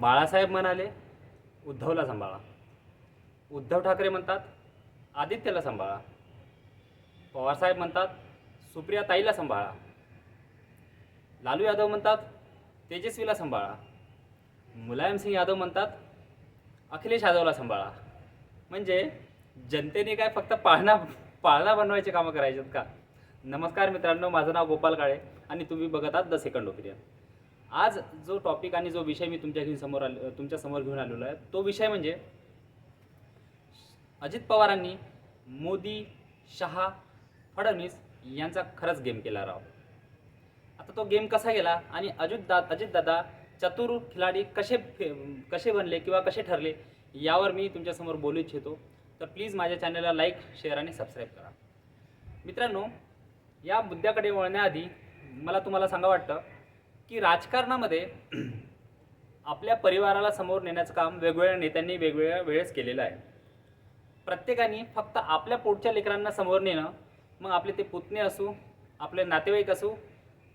बाळासाहेब म्हणाले उद्धवला सांभाळा. उद्धव ठाकरे म्हणतात आदित्यला सांभाळा. पवारसाहेब म्हणतात सुप्रिया ताईला सांभाळा. लालू यादव म्हणतात तेजस्वीला सांभाळा. मुलायमसिंग यादव म्हणतात अखिलेश यादवला सांभाळा. म्हणजे जनतेने काय फक्त पाळणा पाळणा बनवायचे कामं करायचे का? नमस्कार मित्रांनो माझं नाव गोपाल काळे आणि तुम्ही बघत आहात द सेकंड ओपिनियन. आज जो टॉपिक आणि जो विषय मी तुमच्या घेऊन समोर आलो तुमच्यासमोर घेऊन आलेलो आहे तो विषय म्हणजे अजित पवारांनी मोदी शहा फडणवीस यांचा खरंच गेम केला राव. आता तो गेम कसा गेला आणि अजितदा अजितदादा चतुर खिलाडी कसे कसे बनले किंवा कसे ठरले यावर मी तुमच्यासमोर बोलू इच्छितो तर प्लीज माझ्या चॅनलला लाईक शेअर आणि सबस्क्राईब करा. मित्रांनो या मुद्द्याकडे वळण्याआधी मला तुम्हाला सांगा वाटतं की राजकारणामध्ये आपल्या परिवाराला समोर नेण्याचं काम वेगवेगळ्या नेत्यांनी वेगवेगळ्या वेळेस केलेलं आहे. प्रत्येकाने फक्त आपल्या पोटच्या लेकरांना समोर नेणं मग आपले ते पुतणे असू आपले नातेवाईक असू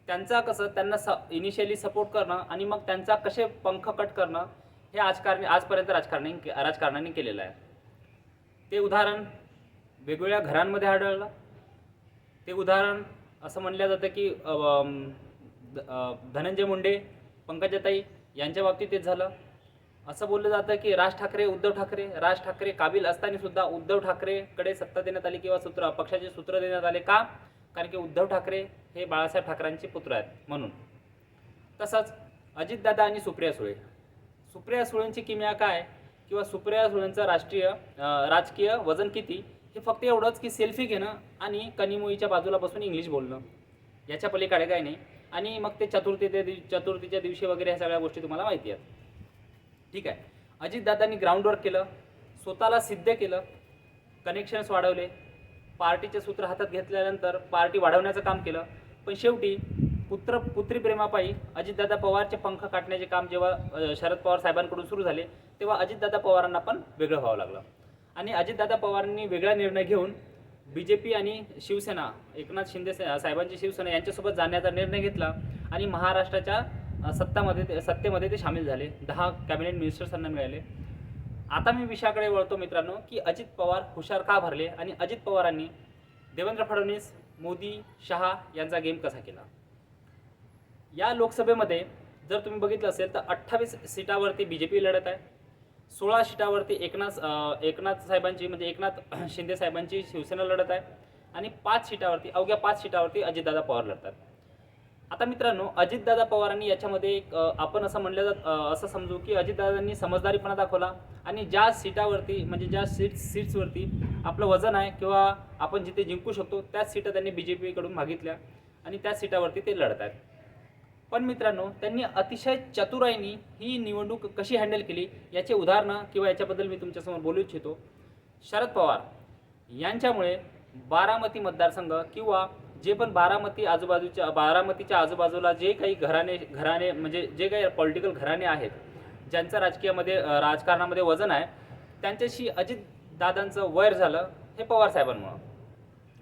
त्यांचा कसं त्यांना स इनिशियली सपोर्ट करणं आणि मग त्यांचा कसे पंख कट करणं हे आजकारणी आजपर्यंत राजकारणी राजकारणाने केलेलं आहे. ते उदाहरण वेगवेगळ्या घरांमध्ये आढळलं. ते उदाहरण असं म्हणलं जातं की धनंजय मुंडे पंकजाताई यांच्या बाबतीत तेच झालं. असं बोललं जातं की राज ठाकरे उद्धव ठाकरे राज ठाकरे काबिल असताना सुद्धा उद्धव ठाकरेकडे सत्ता देण्यात आली किंवा सूत्र पक्षाचे सूत्र देण्यात आले का? कारण की उद्धव ठाकरे हे बाळासाहेब ठाकरेंचे पुत्र आहेत म्हणून. तसंच अजितदादा आणि सुप्रिया सुळे. सुप्रिया सुळेंची किमया काय? किंवा सुप्रिया सुळेंचं राष्ट्रीय राजकीय वजन किती? हे फक्त एवढंच की सेल्फी घेणं आणि कनिमोईच्या बाजूला बसून इंग्लिश बोलणं. याच्या पलीकडे काय नाही. आणि मग ते चतुर्थी दिव चतुर्थीच्या दिवशी वगैरे ह्या सगळ्या गोष्टी तुम्हाला माहिती आहेत. ठीक आहे. अजितदादांनी ग्राउंडवर्क केलं स्वतःला सिद्ध केलं कनेक्शन्स वाढवले पार्टीचे सूत्र हातात घेतल्यानंतर पार्टी वाढवण्याचं काम केलं. पण शेवटी पुत्र पुत्रीप्रेमापायी अजितदादा पवारचे पंख काटण्याचे काम जेव्हा शरद पवार साहेबांकडून सुरू झाले तेव्हा अजितदादा पवारांना पण वेगळं व्हावं लागलं. आणि अजितदादा पवारांनी वेगळा निर्णय घेऊन बी जे पी आणि शिवसेना एकनाथ शिंदे साहेबांची शिवसेना यांच्यासोबत जाण्याचा निर्णय घेतला आणि महाराष्ट्राच्या सत्तामध्ये ते सत्तेमध्ये ते सामील झाले. दहा कॅबिनेट मिनिस्टर्स त्यांना मिळाले. आता मी विषयाकडे वळतो मित्रांनो की अजित पवार हुशार का भरले आणि अजित पवारांनी देवेंद्र फडणवीस मोदी शहा यांचा गेम कसा केला? या लोकसभेमध्ये जर तुम्ही बघितलं असेल तर अठ्ठावीस सीटावरती बी जे पी लढत आहे. सोळा सीटावरती एकनाथ एकनाथ साहेबांची म्हणजे एकनाथ शिंदे साहेबांची शिवसेना लढत आहे. आणि पाच सीटावरती अवघ्या पाच सीटावरती अजितदादा पवार लढतात. आता मित्रांनो अजितदादा पवारांनी याच्यामध्ये एक आपण असं म्हणलं जात असं समजू की अजितदादांनी समजदारीपणा दाखवला आणि ज्या सीटावरती म्हणजे ज्या सीट सीट्सवरती आपलं वजन आहे किंवा आपण जिथे जिंकू शकतो त्याच सीटा त्यांनी बी जे पीकडून मागितल्या आणि त्याच सीटावरती ते लढत आहेत. पण मित्रांनो त्यांनी अतिशय चतुराईनी ही निवडणूक कशी हँडल केली याचे उदाहरणं किंवा याच्याबद्दल मी तुमच्यासमोर बोलू इच्छितो. शरद पवार यांच्यामुळे बारामती मतदारसंघ किंवा जे पण बारामती आजूबाजूच्या बारामतीच्या आजूबाजूला जे काही घराणे घराणे म्हणजे जे काही पॉलिटिकल घराणे आहेत ज्यांचं राजकीयामध्ये राजकारणामध्ये वजन आहे त्यांच्याशी अजित दादांचं वैर झालं हे पवार साहेबांमुळं.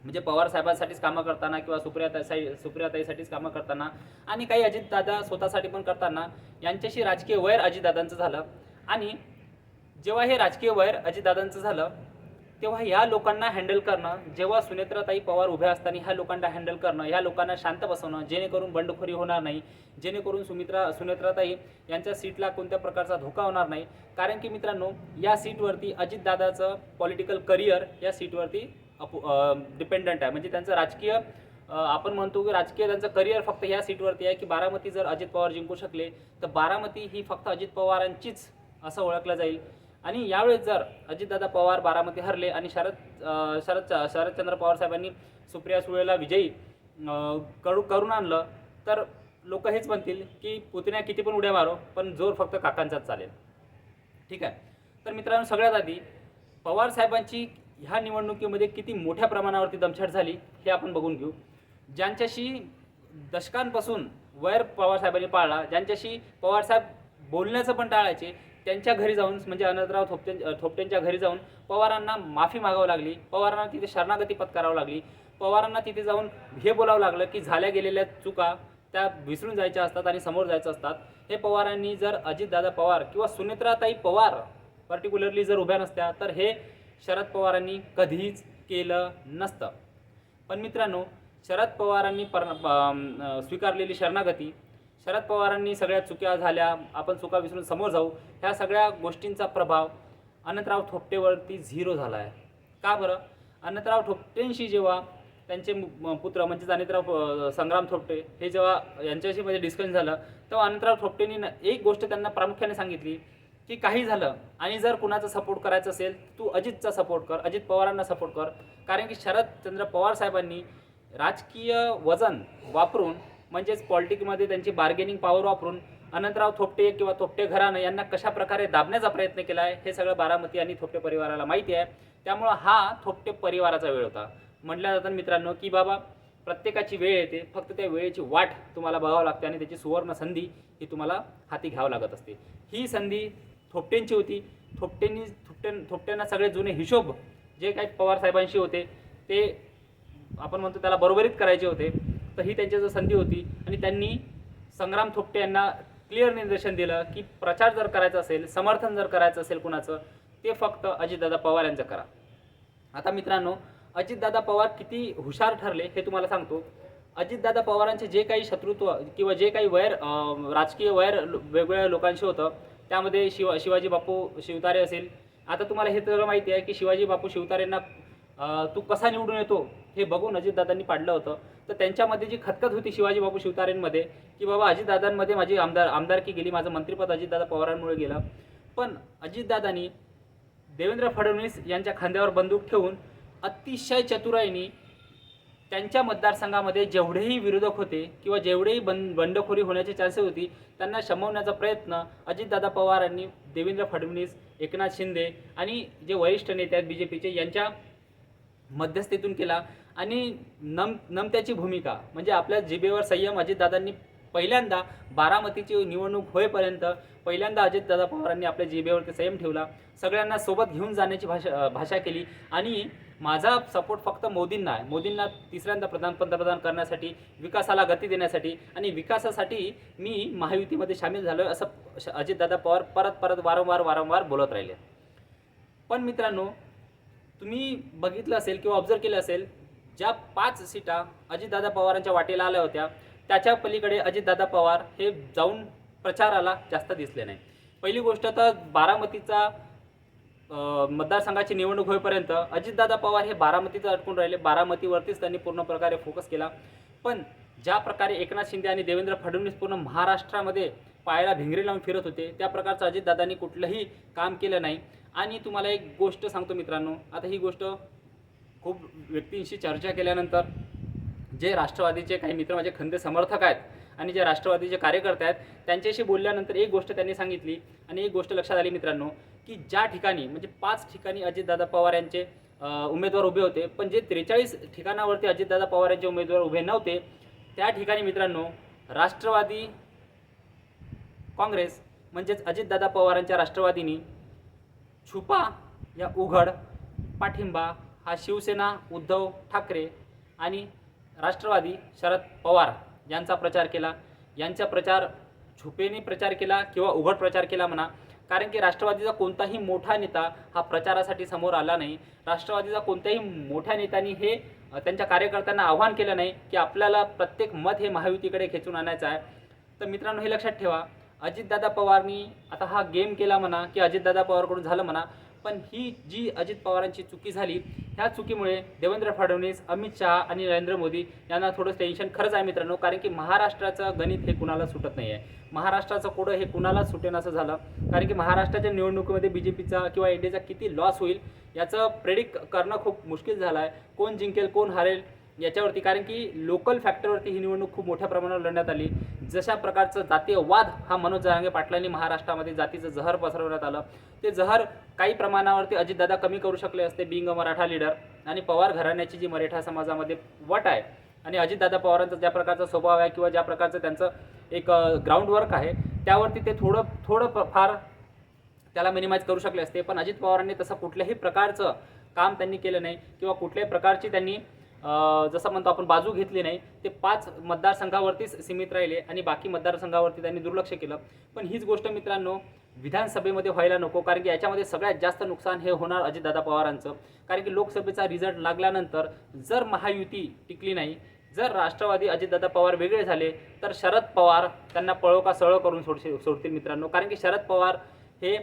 म्हणजे पवार साहेबांसाठीच कामं करताना किंवा सुप्रियाताई सुप्रियाताईसाठीच कामं करताना आणि काही अजितदादा स्वतःसाठी पण करताना यांच्याशी राजकीय वैर अजितदादांचं झालं. आणि जेव्हा हे राजकीय वैर अजितदादांचं झालं तेव्हा ह्या लोकांना हँडल करणं जेव्हा सुनेत्राताई पवार उभ्या असताना ह्या लोकांना हँडल करणं ह्या लोकांना शांत बसवणं जेणेकरून बंडखोरी होणार नाही जेणेकरून सुमित्रा सुनेत्राताई यांच्या सीटला कोणत्या प्रकारचा धोका होणार नाही. कारण की मित्रांनो या सीटवरती अजितदादाचं पॉलिटिकल करिअर या सीटवरती डिपेंडंट आहे. म्हणजे त्यांचं राजकीय आपण म्हणतो की राजकीय त्यांचं करिअर फक्त ह्या सीटवरती आहे की बारामती जर अजित पवार जिंकू शकले तर बारामती ही फक्त अजित पवारांचीच असं ओळखलं जाईल. आणि यावेळेस जर अजितदादा पवार बारामती हरले आणि शरद शरद शरदचंद्र पवार साहेबांनी सुप्रिया सुळेला विजयी करू करून आणलं तर लोक हेच म्हणतील की पुतण्या किती पण उड्या मारो पण जोर फक्त काकांचाच चालेल. ठीक आहे? तर मित्रांनो सगळ्यात आधी पवार साहेबांची ह्या निवडणुकीमध्ये किती मोठ्या प्रमाणावरती दमछाट झाली हे आपण बघून घेऊ. ज्यांच्याशी दशकांपासून वैर पवारसाहेबांनी पाळला ज्यांच्याशी पवारसाहेब बोलण्याचं पण टाळायचे त्यांच्या घरी जाऊन म्हणजे अनंतराव थोपटे थोपटेंच्या घरी जाऊन पवारांना माफी मागावं लागली पवारांना तिथे शरणागती पत्करावं लागली पवारांना तिथे जाऊन हे बोलावं लागलं की झाल्या गेलेल्या चुका त्या विसरून जायच्या असतात आणि समोर जायचं असतात. हे पवारांनी जर अजितदादा पवार किंवा सुनेत्राताई पवार पर्टिक्युलरली जर उभ्या नसत्या तर हे शरद पवारांनी कधीच केलं नसतं. पण मित्रांनो शरद पवारांनी पर स्वीकारलेली शरणागती शरद पवारांनी सगळ्या चुक्या झाल्या आपण चुका विसरून समोर जाऊ ह्या सगळ्या गोष्टींचा प्रभाव अनंतराव थोपटेवरती झिरो झाला आहे का बरं? अनंतराव थोपटेंशी जेव्हा त्यांचे मु- पुत्र म्हणजेच अनितराव संग्राम थोपटे हे जेव्हा यांच्याशी म्हणजे डिस्कशन झालं तेव्हा अनंतराव थोपटेंनी एक गोष्ट त्यांना प्रामुख्याने सांगितली की काही झालं आणि जर कुणाचा सपोर्ट करायचा असेल तू अजितचा सपोर्ट कर अजित पवारांना सपोर्ट कर. कारण की शरदचंद्र पवार साहेबांनी राजकीय वजन वापरून म्हणजेच पॉलिटिकमध्ये त्यांची बार्गेनिंग पॉवर वापरून अनंतराव थोपटे किंवा थोपटे घराणं यांना कशा प्रकारे दाबण्याचा प्रयत्न केला आहे हे सगळं बारामती आणि थोपटे परिवाराला माहिती आहे. त्यामुळं हा थोपटे परिवाराचा वेळ होता. म्हटल्या जातं मित्रांनो की बाबा प्रत्येकाची वेळ येते फक्त त्या वेळेची वाट तुम्हाला बघावं लागते आणि त्याची सुवर्ण संधी ही तुम्हाला हाती घ्यावं लागत असते. ही संधी थोपटेंची होती. थोपटेंनी थोपटे थोपट्यांना सगळे जुने हिशोब जे काही पवार साहेबांशी होते ते आपण म्हणतो त्याला बरोबरीत करायचे होते. तर ही त्यांची जर संधी होती आणि त्यांनी संग्राम थोपटे यांना क्लिअर निर्देशन दिलं की प्रचार जर करायचा असेल समर्थन जर करायचं असेल कुणाचं ते फक्त अजितदादा पवार यांचं करा. आता मित्रांनो अजितदादा पवार किती हुशार ठरले हे तुम्हाला सांगतो. अजितदादा पवारांचे जे काही शत्रुत्व किंवा जे काही वैर राजकीय वैर वेगवेगळ्या लोकांशी होतं त्यामध्ये शिव शिवाजी बापू शिवतारे असेल. आता तुम्हाला हे सगळं माहिती आहे की शिवाजी बापू शिवतारेंना तू कसा निवडून येतो हे बघून अजितदादांनी पाडलं होतं. तर त्यांच्यामध्ये जी खतखत होती शिवाजी बापू शिवतारेंमध्ये की बाबा अजितदादांमध्ये माझी आमदार आमदारकी गेली माझं मंत्रिपद अजितदादा पवारांमुळे गेलं. पण अजितदादांनी देवेंद्र फडणवीस यांच्या खांद्यावर बंदूक ठेवून अतिशय चतुराईने त्यांच्या मतदारसंघामध्ये जेवढेही विरोधक होते किंवा जेवढेही बंद बंडखोरी होण्याची चान्सेस होती त्यांना शमवण्याचा प्रयत्न अजितदादा पवार यांनी देवेंद्र फडणवीस एकनाथ शिंदे आणि जे वरिष्ठ नेते आहेत बी जे पीचे यांच्या मध्यस्थीतून केला. आणि नम नमत्याची भूमिका म्हणजे आपल्या जिबेवर संयम अजितदादांनी पहिल्यांदा बारामतीची निवडणूक होईपर्यंत पहिल्यांदा अजितदादा पवारांनी आपल्या जिबेवरती संयम ठेवला. सगळ्यांना सोबत घेऊन जाण्याची भाषा भाषा केली. आणि माझा सपोर्ट फक्त मोदींना आहे. मोदींना तिसऱ्यांदा प्रधान पंतप्रधान करण्यासाठी विकासाला गती देण्यासाठी आणि विकासासाठी मी महायुतीमध्ये सामील झालो असं अजितदादा पवार परत परत वारंवार वारंवार बोलत राहिले. पण मित्रांनो तुम्ही बघितलं असेल किंवा ऑब्झर्व केलं असेल ज्या पाच सीटा अजितदादा पवारांच्या वाटेला आल्या होत्या त्याच्या पलीकडे अजितदादा पवार हे जाऊन प्रचाराला जास्त दिसले नाही. पहिली गोष्ट तर बारामतीचा मतदारसंघाची निवडणूक होईपर्यंत अजितदादा पवार हे बारामतीचं अडकून राहिले. बारामतीवरतीच त्यांनी पूर्ण प्रकारे फोकस केला. पण ज्या प्रकारे एकनाथ शिंदे आणि देवेंद्र फडणवीस पूर्ण महाराष्ट्रामध्ये पायाला भिंगरी लावून फिरत होते त्या प्रकारचं अजितदादांनी कुठलंही काम केलं नाही. आणि तुम्हाला एक गोष्ट सांगतो मित्रांनो आता ही गोष्ट खूप व्यक्तींशी चर्चा केल्यानंतर जे राष्ट्रवादीचे काही मित्र माझे खंदे समर्थक आहेत आणि जे राष्ट्रवादीचे कार्यकर्ते आहेत त्यांच्याशी बोलल्यानंतर एक गोष्ट त्यांनी सांगितली आणि एक गोष्ट लक्षात आली मित्रांनो की ज्या ठिकाणी म्हणजे पाच ठिकाणी अजितदादा पवार यांचे उमेदवार उभे होते पण जे त्रेचाळीस ठिकाणावरती अजितदादा पवार यांचे उमेदवार उभे नव्हते त्या ठिकाणी मित्रांनो राष्ट्रवादी काँग्रेस म्हणजेच अजितदादा पवारांच्या राष्ट्रवादीनी छुपा या उघड पाठिंबा हा शिवसेना उद्धव ठाकरे आणि राष्ट्रवादी शरद पवार यांचा प्रचार केला. यांचा प्रचार छुपेने प्रचार केला किंवा उघड प्रचार केला म्हणा कारण की राष्ट्रवादीचा कोणताही मोठा नेता हा प्रचारासाठी समोर आला नाही. राष्ट्रवादीचा कोणत्याही मोठ्या नेत्यांनी हे त्यांच्या कार्यकर्त्यांना आव्हान केलं नाही की आपल्याला प्रत्येक मत हे महायुतीकडे खेचून आणायचं आहे. तर मित्रांनो हे लक्षात ठेवा. अजितदादा पवारनी आता हा गेम केला म्हणा की अजितदादा पवारकडून झालं म्हणा पण ही जी अजित पवारांची चुकी झाली ह्या चुकीमुळे देवेंद्र फडणवीस अमित शहा आणि नरेंद्र मोदी यांना थोडं टेन्शन खरंच आहे मित्रांनो कारण की महाराष्ट्राचं गणित हे कुणाला सुटत नाही आहे महाराष्ट्राचं कोडं हे कुणाला सुटेन असं झालं? कारण की महाराष्ट्राच्या निवडणुकीमध्ये बी जे पीचा किंवा इंडियाचा किती लॉस होईल याचं प्रेडिक्ट करणं खूप मुश्किल झालं आहे कोण जिंकेल कोण हारेल याच्यावरती कारण की लोकल फॅक्टरवरती ही निवडणूक खूप मोठ्या प्रमाणावर लढण्यात आली. जशा प्रकारचं जातीय वाद हा मनोज जरांगे पाटलांनी महाराष्ट्रामध्ये जातीचं जहर पसरवण्यात आलं. ते जहर काही प्रमाणावरती अजितदादा कमी करू शकले असते बिंग अ मराठा लीडर आणि पवार घराण्याची जी मराठा समाजामध्ये वट आहे आणि अजितदादा पवारांचा ज्या प्रकारचा स्वभाव आहे किंवा ज्या प्रकारचं त्यांचं एक ग्राउंड वर्क आहे त्यावरती ते थोडं थोडं प- फार त्याला मिनिमाइज करू शकले असते. पण अजित पवारांनी तसं कुठल्याही प्रकारचं काम त्यांनी केलं नाही किंवा कुठल्याही प्रकारची त्यांनी जसं म्हणतो आपण बाजू घेतली नाही ते पाच मतदारसंघावरतीच सीमित राहिले आणि बाकी मतदारसंघावरती त्यांनी दुर्लक्ष केलं. पण हीच गोष्ट मित्रांनो विधानसभेमध्ये व्हायला नको कारण की याच्यामध्ये सगळ्यात जास्त नुकसान हे होणार अजितदादा पवारांचं. कारण की लोकसभेचा रिझल्ट लागल्यानंतर जर महायुती टिकली नाही जर राष्ट्रवादी अजितदादा पवार वेगळे झाले तर शरद पवार त्यांना पळो का सळो करून सोडशील सोडतील मित्रांनो. कारण की शरद पवार हे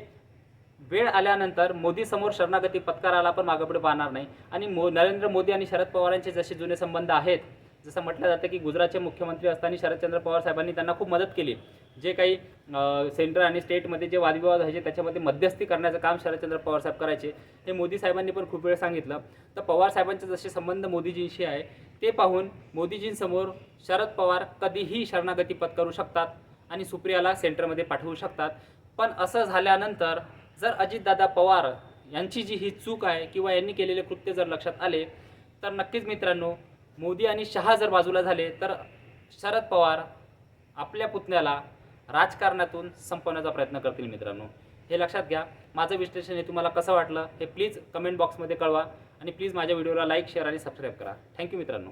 वेळ आल्यानंतर मोदी समोर शरणागती पत्काराला पण मागेपुढे पाहणार नाही. आणि मो नरेंद्र मोदी आणि शरद पवारांचे जसे जुने संबंध आहेत जसं म्हटलं जातं की गुजरातचे मुख्यमंत्री असताना शरदचंद्र पवार साहेबांनी त्यांना खूप मदत केली. जे काही सेंट्रल आणि स्टेटमध्ये जे वादविवाद व्हायचे त्याच्यामध्ये मध्यस्थी करण्याचं काम शरदचंद्र पवार साहेब करायचे हे मोदी साहेबांनी पण खूप वेळ सांगितलं. तर पवार साहेबांचे जसे संबंध मोदीजींशी आहे ते पाहून मोदीजींसमोर शरद पवार कधीही शरणागती पत्करू शकतात आणि सुप्रियाला सेंटरमध्ये पाठवू शकतात. पण असं झाल्यानंतर जर अजितदादा पवार यांची जी ही चूक आहे किंवा यांनी केलेले कृत्य जर लक्षात आले तर नक्कीच मित्रांनो मोदी आणि शहा जर बाजूला झाले तर शरद पवार आपल्या पुतण्याला राजकारणातून संपवण्याचा प्रयत्न करतील मित्रांनो. हे लक्षात घ्या. माझं विश्लेषण हे तुम्हाला कसं वाटलं हे प्लीज कमेंट बॉक्समध्ये कळवा आणि प्लीज माझ्या व्हिडिओला लाईक शेअर आणि सबस्क्राईब करा. थँक्यू मित्रांनो.